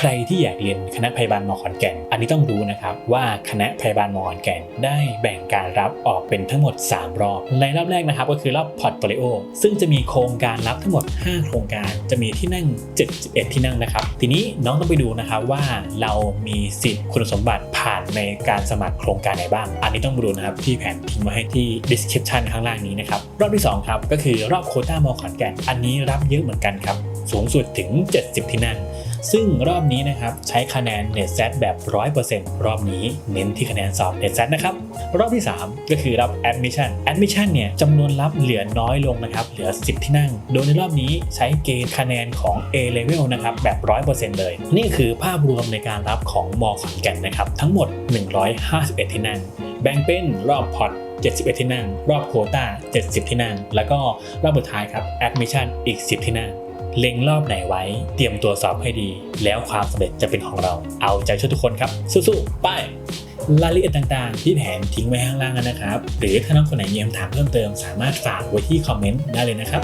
ใครที่อยากเรียนคณะพยาบาลมอขอนแก่น อันนี้ต้องรู้นะครับว่าคณะพยาบาลมอขอนแก่น ได้แบ่งการรับออกเป็นทั้งหมด 3 รอบ ในรอบแรกนะครับก็คือรอบพอร์ตโฟลิโอซึ่งจะมีโครงการรับทั้งหมด 5 โครงการจะมีที่นั่ง 71 ที่นั่งนะครับ ทีนี้น้องต้องไปดูนะครับว่าเรามีสิทธิ์คุณสมบัติผ่านในการสมัครโครงการไหนบ้าง อันนี้ต้องไปดูนะครับที่แผนทิ้งไว้ให้ที่ description ข้างล่างนี้นะครับรอบที่สองครับก็คือรอบโคต้ามอขอนแก่น อันนี้รับเยอะเหมือนกันครับสูงสุดถึง 70 ที่นั่ง ซึ่งรอบนี้นะครับใช้คะแนน Net s a t แบบ 100%รอบนี้เน้นที่คะแนนสอบ Net s a t นะครับ รอบที่ 3 ก็คือรับ Admission Admission เนี่ยจำนวนรับเหลือน้อยลงนะครับ เหลือ 10 ที่นั่ง โดยในรอบนี้ใช้เกณฑ์คะแนนของ A level นะครับแบบ 100%เลย นี่คือภาพรวมในการรับของมอขอนแก่นนะครับทั้งหมด 151 ที่นั่ง แบ่งเป็นรอบพอร์ต71 ที่นั่ง รอบโคต้า 70 ที่นั่ง แล้วก็รอบสุดท้ายครับ Admission อีก 10 ที่นั่ง เล็งรอบไหนไว้ เตรียมตัวสอบให้ดี แล้วความสำเร็จจะเป็นของเรา เอาใจช่วยทุกคนครับ สู้ๆ ไปรายละเอียดต่างๆ ที่แผนทิ้งไว้ข้างล่างนะครับ หรือถ้าน้องคนไหนมีคำถามเพิ่มเติม สามารถฝากไว้ที่คอมเมนต์ได้เลยนะครับ